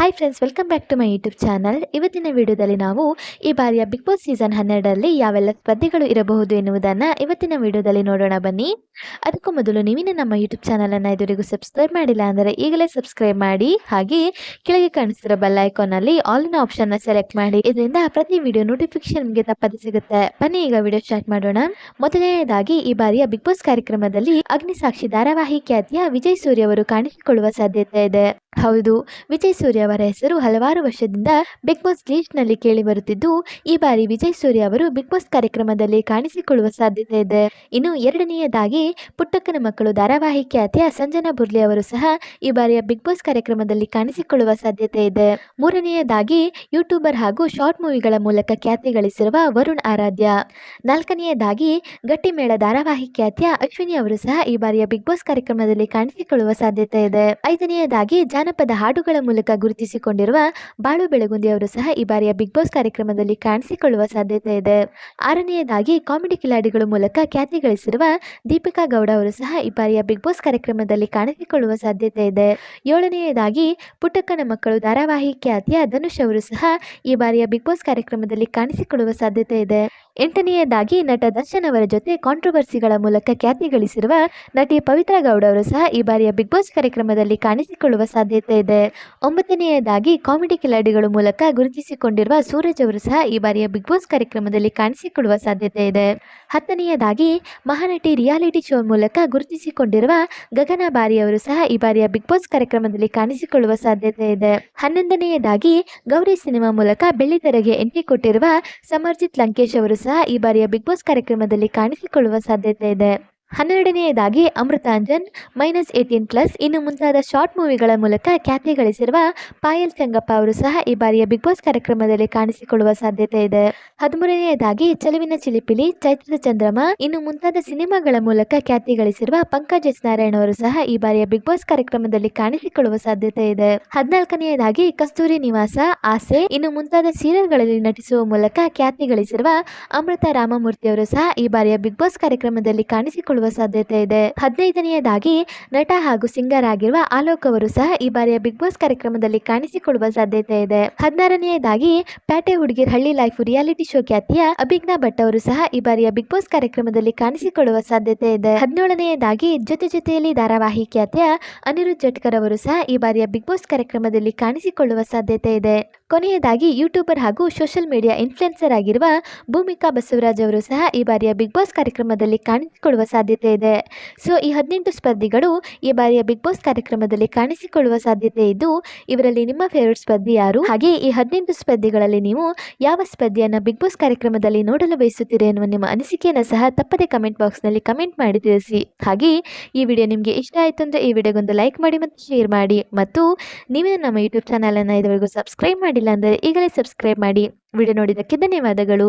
Hi friends welcome back to my YouTube channel ಇವತ್ತಿನ ವಿಡಿಯೋದಲ್ಲಿ ನಾವು ಈ ಬಾರಿಯ ಬಿಗ್ ಬಾಸ್ ಸೀಸನ್ ಹನ್ನೆರಡರಲ್ಲಿ ಯಾವೆಲ್ಲ ಸ್ಪರ್ಧೆಗಳು ಇರಬಹುದು ಎನ್ನುವುದನ್ನು ಇವತ್ತಿನ ವಿಡಿಯೋದಲ್ಲಿ ನೋಡೋಣ ಬನ್ನಿ. ಅದಕ್ಕೂ ಮೊದಲು ನೀವಿನ ನಮ್ಮ ಯೂಟ್ಯೂಬ್ ಚಾನಲನ್ನು ಇದುವರೆಗೂ ಸಬ್ಸ್ಕ್ರೈಬ್ ಮಾಡಿಲ್ಲ ಅಂದರೆ ಈಗಲೇ ಸಬ್ಸ್ಕ್ರೈಬ್ ಮಾಡಿ, ಹಾಗೆ ಕೆಳಗೆ ಕಾಣಿಸ್ತಿರೋ ಬೆಲ್ ಐಕಾನಲ್ಲಿ ಆಲ್ನ ಆಪ್ಷನ್ನ ಸೆಲೆಕ್ಟ್ ಮಾಡಿ, ಇದರಿಂದ ಪ್ರತಿ ವಿಡಿಯೋ ನೋಟಿಫಿಕೇಶನ್ ನಿಮಗೆ ತಪ್ಪದೆ ಸಿಗುತ್ತೆ. ಬನ್ನಿ, ಈಗ ವಿಡಿಯೋ ಸ್ಟಾರ್ಟ್ ಮಾಡೋಣ. ಮೊದಲನೆಯದಾಗಿ ಈ ಬಾರಿಯ ಬಿಗ್ ಬಾಸ್ ಕಾರ್ಯಕ್ರಮದಲ್ಲಿ ಅಗ್ನಿಸಾಕ್ಷಿ ಧಾರಾವಾಹಿ ಖ್ಯಾತಿಯ ವಿಜಯ್ ಸೂರ್ಯ ಅವರು ಕಾಣಿಸಿಕೊಳ್ಳುವ ಸಾಧ್ಯತೆ ಇದೆ. ಹೌದು. ವಿಜಯ್ ಸೂರ್ಯ ಅವರ ಹೆಸರು ಹಲವಾರು ವರ್ಷದಿಂದ ಬಿಗ್ ಬಾಸ್ ಲೀಸ್ಟ್ನಲ್ಲಿ ಕೇಳಿ ಬರುತ್ತಿದ್ದು, ಈ ಬಾರಿ ವಿಜಯ್ ಸೂರ್ಯ ಅವರು ಬಿಗ್ ಬಾಸ್ ಕಾರ್ಯಕ್ರಮದಲ್ಲಿ ಕಾಣಿಸಿಕೊಳ್ಳುವ ಸಾಧ್ಯತೆ ಇದೆ. ಇನ್ನು ಎರಡನೆಯದಾಗಿ, ಪುಟ್ಟಕ್ಕನ ಮಕ್ಕಳು ಧಾರಾವಾಹಿ ಖ್ಯಾತಿಯ ಸಂಜನಾ ಬುರ್ಲಿ ಅವರು ಸಹ ಈ ಬಾರಿಯ ಬಿಗ್ ಬಾಸ್ ಕಾರ್ಯಕ್ರಮದಲ್ಲಿ ಕಾಣಿಸಿಕೊಳ್ಳುವ ಸಾಧ್ಯತೆ ಇದೆ. ಮೂರನೆಯದಾಗಿ, ಯೂಟ್ಯೂಬರ್ ಹಾಗೂ ಶಾರ್ಟ್ ಮೂವಿಗಳ ಮೂಲಕ ಖ್ಯಾತಿ ಗಳಿಸಿರುವ ವರುಣ್ ಆರಾಧ್ಯ. ನಾಲ್ಕನೆಯದಾಗಿ, ಗಟ್ಟಿಮೇಳ ಧಾರಾವಾಹಿ ಖ್ಯಾತಿಯ ಅಶ್ವಿನಿ ಅವರು ಸಹ ಈ ಬಾರಿಯ ಬಿಗ್ ಬಾಸ್ ಕಾರ್ಯಕ್ರಮದಲ್ಲಿ ಕಾಣಿಸಿಕೊಳ್ಳುವ ಸಾಧ್ಯತೆ ಇದೆ. ಐದನೆಯದಾಗಿ ಜಾನಪದ ಹಾಡುಗಳ ಮೂಲಕ ಗುರುತಿಸಿಕೊಂಡಿರುವ ಬಾಳು ಬೆಳಗುಂದಿ ಅವರು ಸಹ ಈ ಬಾರಿಯ ಬಿಗ್ ಬಾಸ್ ಕಾರ್ಯಕ್ರಮದಲ್ಲಿ ಕಾಣಿಸಿಕೊಳ್ಳುವ ಸಾಧ್ಯತೆ ಇದೆ. ಆರನೆಯದಾಗಿ ಕಾಮಿಡಿ ಕಿಲಾಡಿಗಳ ಮೂಲಕ ಖ್ಯಾತಿ ಗಳಿಸಿರುವ ದೀಪಿಕಾ ಗೌಡ ಅವರು ಸಹ ಈ ಬಾರಿಯ ಬಿಗ್ ಬಾಸ್ ಕಾರ್ಯಕ್ರಮದಲ್ಲಿ ಕಾಣಿಸಿಕೊಳ್ಳುವ ಸಾಧ್ಯತೆ ಇದೆ. ಏಳನೆಯದಾಗಿ ಪುಟ್ಟಕ್ಕನ ಮಕ್ಕಳು ಧಾರಾವಾಹಿ ಖ್ಯಾತಿಯ ಧನುಷ್ ಅವರು ಸಹ ಈ ಬಾರಿಯ ಬಿಗ್ ಬಾಸ್ ಕಾರ್ಯಕ್ರಮದಲ್ಲಿ ಕಾಣಿಸಿಕೊಳ್ಳುವ ಸಾಧ್ಯತೆ ಇದೆ. ಎಂಟನೆಯದಾಗಿ ನಟ ದರ್ಶನ್ ಅವರ ಜೊತೆ ಕಾಂಟ್ರವರ್ಸಿಗಳ ಮೂಲಕ ಖ್ಯಾತಿ ಗಳಿಸಿರುವ ನಟಿ ಪವಿತ್ರ ಗೌಡ ಅವರು ಸಹ ಈ ಬಾರಿಯ ಬಿಗ್ ಬಾಸ್ ಕಾರ್ಯಕ್ರಮದಲ್ಲಿ ಕಾಣಿಸಿಕೊಳ್ಳುವ ಸಾಧ್ಯತೆ ಇದೆ. ಒಂಬತ್ತನೆಯದಾಗಿ ಕಾಮಿಡಿ ಕಿಲಾಡಿಗಳ ಮೂಲಕ ಗುರುತಿಸಿಕೊಂಡಿರುವ ಸೂರಜ್ ಅವರು ಸಹ ಈ ಬಾರಿಯ ಬಿಗ್ ಬಾಸ್ ಕಾರ್ಯಕ್ರಮದಲ್ಲಿ ಕಾಣಿಸಿಕೊಳ್ಳುವ ಸಾಧ್ಯತೆ ಇದೆ. ಹತ್ತನೆಯದಾಗಿ ಮಹಾನಟಿ ರಿಯಾಲಿಟಿ ಶೋ ಮೂಲಕ ಗುರುತಿಸಿಕೊಂಡಿರುವ ಗಗನ ಬಾರಿ ಅವರು ಸಹ ಈ ಬಾರಿಯ ಬಿಗ್ ಬಾಸ್ ಕಾರ್ಯಕ್ರಮದಲ್ಲಿ ಕಾಣಿಸಿಕೊಳ್ಳುವ ಸಾಧ್ಯತೆ ಇದೆ. ಹನ್ನೊಂದನೆಯದಾಗಿ ಗೌರಿ ಸಿನಿಮಾ ಮೂಲಕ ಬೆಳ್ಳಿತೆರೆಗೆ ಎಂಟ್ರಿ ಕೊಟ್ಟಿರುವ ಸಮರ್ಜಿತ್ ಲಂಕೇಶ್ ಅವರು ಸಹ ಈ ಬಾರಿಯ ಬಿಗ್ ಬಾಸ್ ಕಾರ್ಯಕ್ರಮದಲ್ಲಿ ಕಾಣಿಸಿಕೊಳ್ಳುವ ಸಾಧ್ಯತೆ ಇದೆ. ಹನ್ನೆರಡನೆಯದಾಗಿ ಅಮೃತಾಂಜನ್ ಮೈನಸ್ ಏಯ್ಟೀನ್ ಪ್ಲಸ್ ಇನ್ನು ಮುಂತಾದ ಶಾರ್ಟ್ ಮೂವಿಗಳ ಮೂಲಕ ಖ್ಯಾತಿ ಗಳಿಸಿರುವ ಪಾಯಲ್ ಚಂಗಪ್ಪ ಅವರು ಸಹ ಈ ಬಾರಿಯ ಬಿಗ್ ಬಾಸ್ ಕಾರ್ಯಕ್ರಮದಲ್ಲಿ ಕಾಣಿಸಿಕೊಳ್ಳುವ ಸಾಧ್ಯತೆ ಇದೆ. ಹದಿಮೂರನೆಯದಾಗಿ ಚೆಲುವಿನ ಚಿಲಿಪಿಲಿ, ಚೈತ್ರದ ಚಂದ್ರಮ. ಇನ್ನು ಮುಂತಾದ ಸಿನಿಮಾಗಳ ಮೂಲಕ ಖ್ಯಾತಿ ಗಳಿಸಿರುವ ಪಂಕಜ್ ಎಸ್ ನಾರಾಯಣ್ ಅವರು ಸಹ ಈ ಬಾರಿಯ ಬಿಗ್ ಬಾಸ್ ಕಾರ್ಯಕ್ರಮದಲ್ಲಿ ಕಾಣಿಸಿಕೊಳ್ಳುವ ಸಾಧ್ಯತೆ ಇದೆ. ಹದಿನಾಲ್ಕನೆಯದಾಗಿ ಕಸ್ತೂರಿ ನಿವಾಸ, ಆಸೆ. ಇನ್ನು ಮುಂತಾದ ಸೀರಿಯಲ್ಗಳಲ್ಲಿ ನಟಿಸುವ ಮೂಲಕ ಖ್ಯಾತಿ ಗಳಿಸಿರುವ ಅಮೃತ ರಾಮಮೂರ್ತಿ ಅವರು ಸಹ ಈ ಬಾರಿಯ ಬಿಗ್ ಬಾಸ್ ಕಾರ್ಯಕ್ರಮದಲ್ಲಿ ಕಾಣಿಸಿಕೊಳ್ಳುವ ಸಾಧ್ಯತೆ ಇದೆ. ಹದಿನೈದನೆಯದಾಗಿ ನಟ ಹಾಗೂ ಸಿಂಗರ್ ಆಗಿರುವ ಆಲೋಕ್ ಅವರು ಸಹ ಈ ಬಾರಿಯ ಬಿಗ್ ಬಾಸ್ ಕಾರ್ಯಕ್ರಮದಲ್ಲಿ ಕಾಣಿಸಿಕೊಳ್ಳುವ ಸಾಧ್ಯತೆ ಇದೆ. ಹದಿನಾರನೆಯದಾಗಿ ಪ್ಯಾಟೆ ಹುಡುಗಿರ್ ಹಳ್ಳಿ ಲೈಫ್ ರಿಯಾಲಿಟಿ ಶೋ ಖ್ಯಾತಿಯ ಅಭಿಜ್ಞಾ ಭಟ್ ಅವರು ಸಹ ಈ ಬಾರಿಯ ಬಿಗ್ ಬಾಸ್ ಕಾರ್ಯಕ್ರಮದಲ್ಲಿ ಕಾಣಿಸಿಕೊಳ್ಳುವ ಸಾಧ್ಯತೆ ಇದೆ. ಹದಿನೇಳನೆಯದಾಗಿ ಜೊತೆ ಜೊತೆಯಲ್ಲಿ ಧಾರಾವಾಹಿ ಖ್ಯಾತಿಯ ಅನಿರುದ್ಧ ಜಟ್ಕರ್ ಅವರು ಸಹ ಈ ಬಾರಿಯ ಬಿಗ್ ಬಾಸ್ ಕಾರ್ಯಕ್ರಮದಲ್ಲಿ ಕಾಣಿಸಿಕೊಳ್ಳುವ ಸಾಧ್ಯತೆ ಇದೆ. ಕೊನೆಯದಾಗಿ ಯೂಟ್ಯೂಬರ್ ಹಾಗೂ ಸೋಷಿಯಲ್ ಮೀಡಿಯಾ ಇನ್ಫ್ಲುಯೆನ್ಸರ್ ಆಗಿರುವ ಭೂಮಿಕಾ ಬಸವರಾಜ್ ಅವರು ಸಹ ಈ ಬಾರಿಯ ಬಿಗ್ ಬಾಸ್ ಕಾರ್ಯಕ್ರಮದಲ್ಲಿ ಕಾಣಿಸಿಕೊಳ್ಳುವ ಸಾಧ್ಯತೆ ಇದೆ. ಸೊ, ಈ ಹದಿನೆಂಟು ಸ್ಪರ್ಧಿಗಳು ಈ ಬಾರಿಯ ಬಿಗ್ ಬಾಸ್ ಕಾರ್ಯಕ್ರಮದಲ್ಲಿ ಕಾಣಿಸಿಕೊಳ್ಳುವ ಸಾಧ್ಯತೆ ಇದ್ದು, ಇವರಲ್ಲಿ ನಿಮ್ಮ ಫೇವರೇಟ್ ಸ್ಪರ್ಧಿ ಯಾರು? ಹಾಗೆ ಈ ಹದಿನೆಂಟು ಸ್ಪರ್ಧಿಗಳಲ್ಲಿ ನೀವು ಯಾವ ಸ್ಪರ್ಧಿಯನ್ನು ಬಿಗ್ ಬಾಸ್ ಕಾರ್ಯಕ್ರಮದಲ್ಲಿ ನೋಡಲು ಬಯಸುತ್ತೀರಿ ಎನ್ನುವ ನಿಮ್ಮ ಅನಿಸಿಕೆಯನ್ನು ಸಹ ತಪ್ಪದೆ ಕಮೆಂಟ್ ಬಾಕ್ಸ್ನಲ್ಲಿ ಕಮೆಂಟ್ ಮಾಡಿ ತಿಳಿಸಿ. ಹಾಗೆ ಈ ವಿಡಿಯೋ ನಿಮಗೆ ಇಷ್ಟ ಆಯಿತು ಅಂದರೆ ಈ ವಿಡಿಯೋಗೊಂದು ಲೈಕ್ ಮಾಡಿ ಮತ್ತು ಶೇರ್ ಮಾಡಿ. ಮತ್ತು ನೀವೇ ನಮ್ಮ ಯೂಟ್ಯೂಬ್ ಚಾನಲನ್ನು ಇದುವರೆಗೂ ಸಬ್ಸ್ಕ್ರೈಬ್ ಮಾಡಿಲ್ಲ ಅಂದರೆ ಈಗಲೇ ಸಬ್ಸ್ಕ್ರೈಬ್ ಮಾಡಿ ವಿಡಿಯೋ ನೋಡಿದ್ದಕ್ಕೆ ಧನ್ಯವಾದಗಳು.